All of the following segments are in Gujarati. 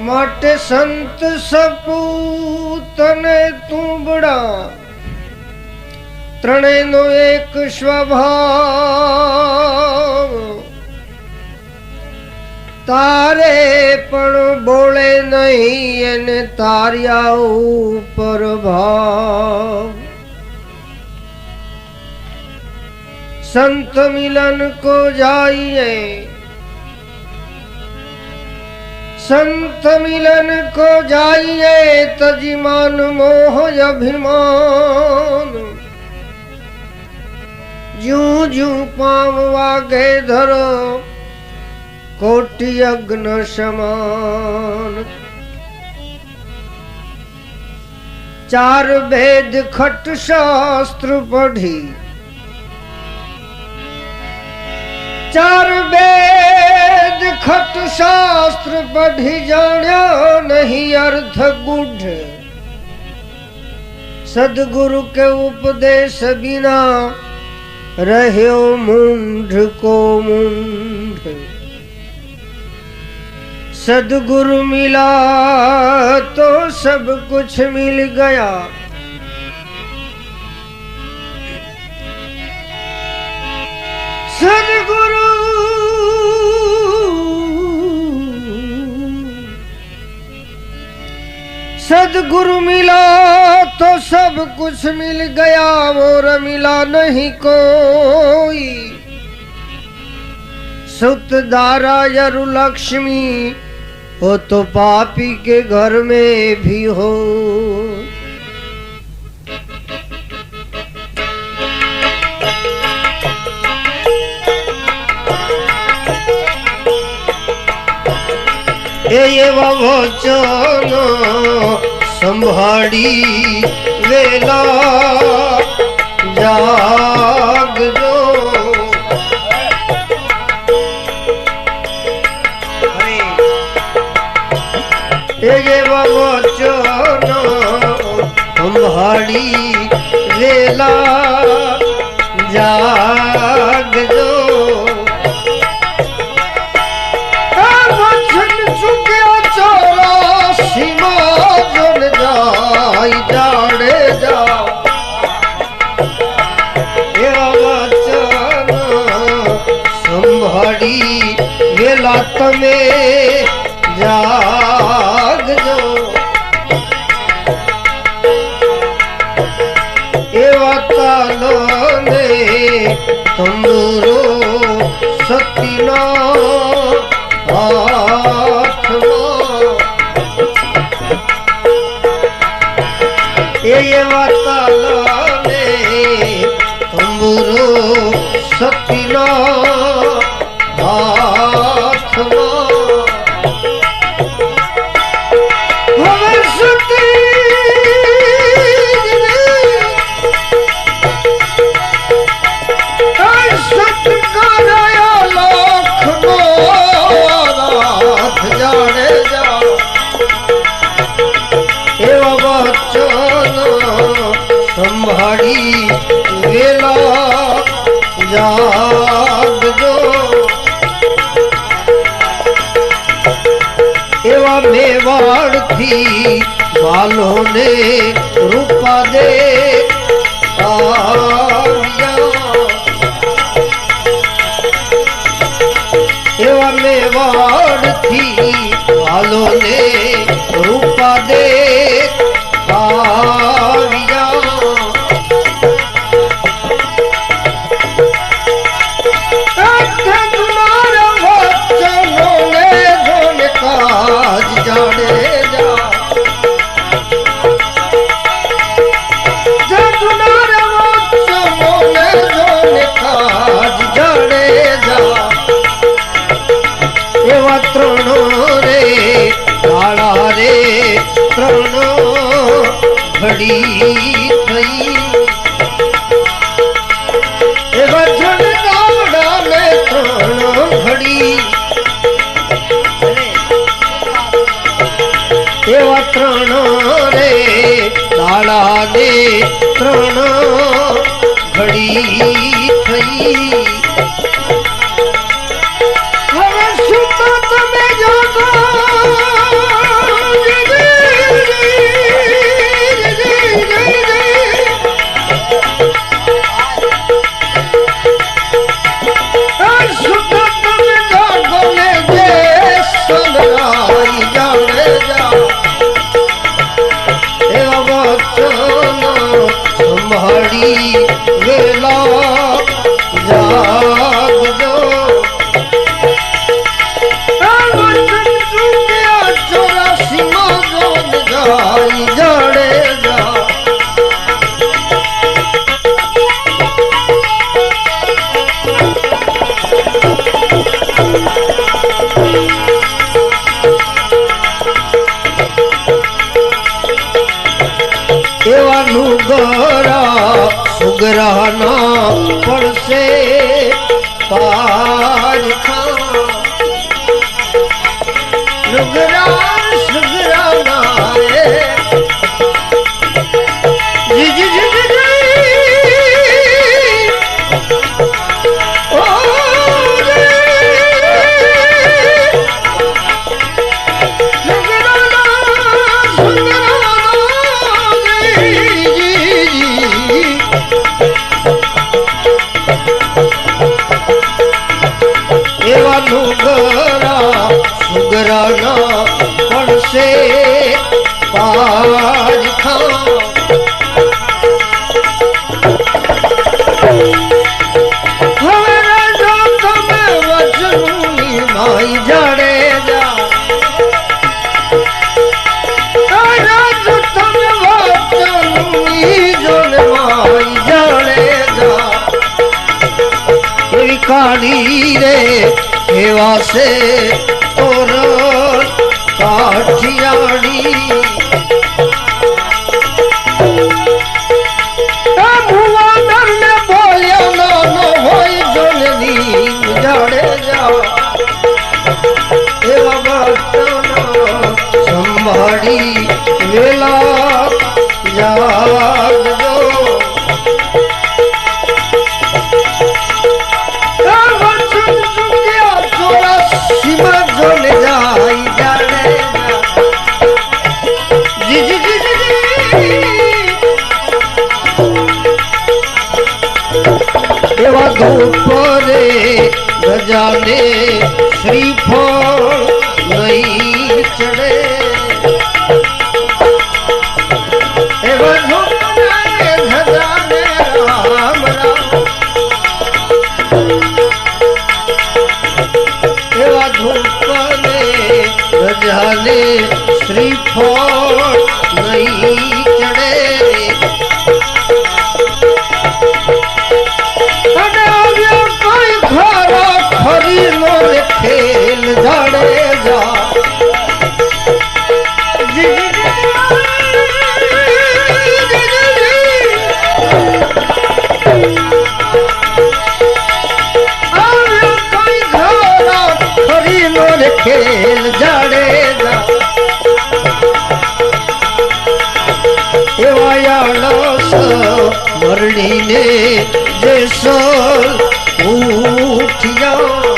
માટે સંત સપૂતને તુંબડા. ત્રણેયનો એક સ્વભાવ. તારે પણ બોલે નહીં એને તાર્યા ઉપર ભાવ. સંત મિલન કો જાઈએ संत मिलन को जाइए तजिमान मोह अभिमान जू जू पाम वागे धरो कोटि अग्न समान चार वेद खट शास्त्र पढ़ी ચાર વેદ ખટ શાસ્ત્ર પઢી જાણ્યો નહીં અર્થ ગુઢ. સદગુરુ કે ઉપદેશ બિના રહ્યો મૂંઢ કો મૂંઢ સદગુરુ મિલા તો સબ કુછ મિલ ગયા. सदगुरु मिला तो सब कुछ मिल गया और मिला नहीं कोई सुत दारा यरु लक्ष्मी हो तो पापी के घर में भी हो એ એવા વચનો સંભાળી વેલા. જાગજો. એ એવા વચનો સંભાળી વેલા. જાગજો. સંભાળી વેલા તમે જાગજો. એવા તાલને તંદુરો સતીના હાથમાં. એ એવા તાલને તંબુરો સતીના ત્રણો ઘડી થઈ ગરા સુગરાના પડશે પાર ખા સુગરા કાળી રે એવા છે તોર કાઠિયાડી જાગજો ખેલ જાડે જા એવા યાળસ મરડીને જેસલ ઉઠ્યા.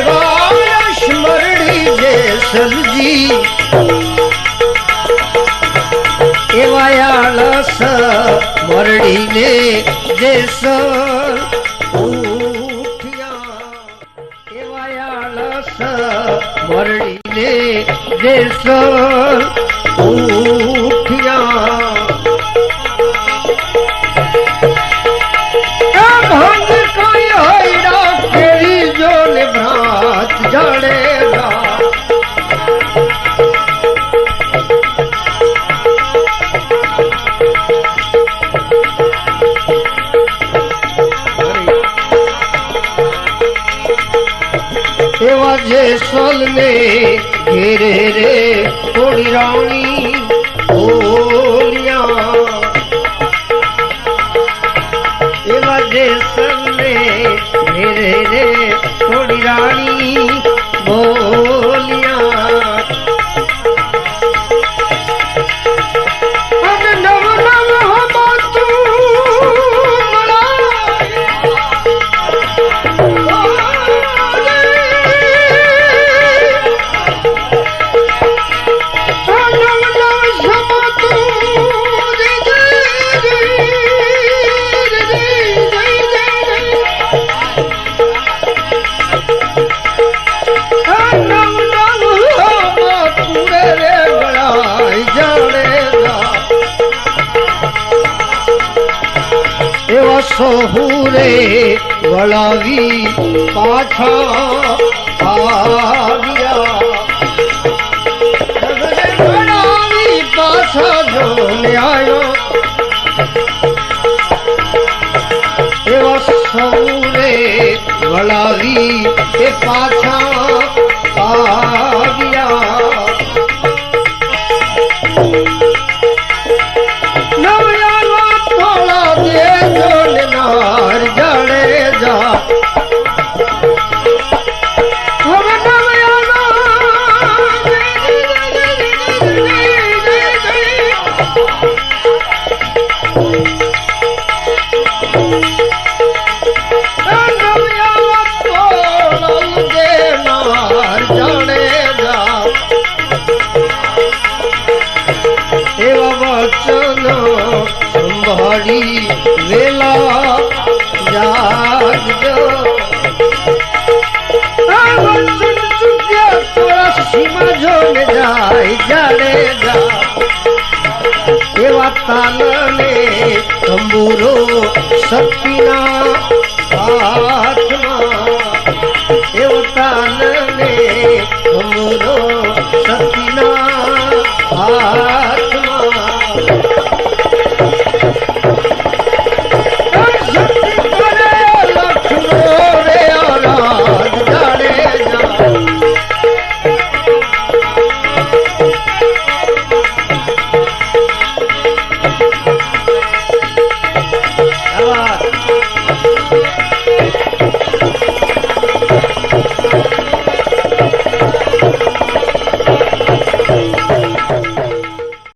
એવા યશ જેસલજી. એવાયાળસ મરણીને જેસલ મરડીને જેસલ ઉઠ્યા સલને ઘેરે રે થોડી રાણી બોલ્યા એવા દેશ સલને ઘેરે રે થોડી રાણી. એવા સહુરે વળાવી પાછા આવ્યા વળાવી પાછા જોને આવ્યો એવા સૌરે વળાવી એ પાછા તાલને તંબુરો શક્તિના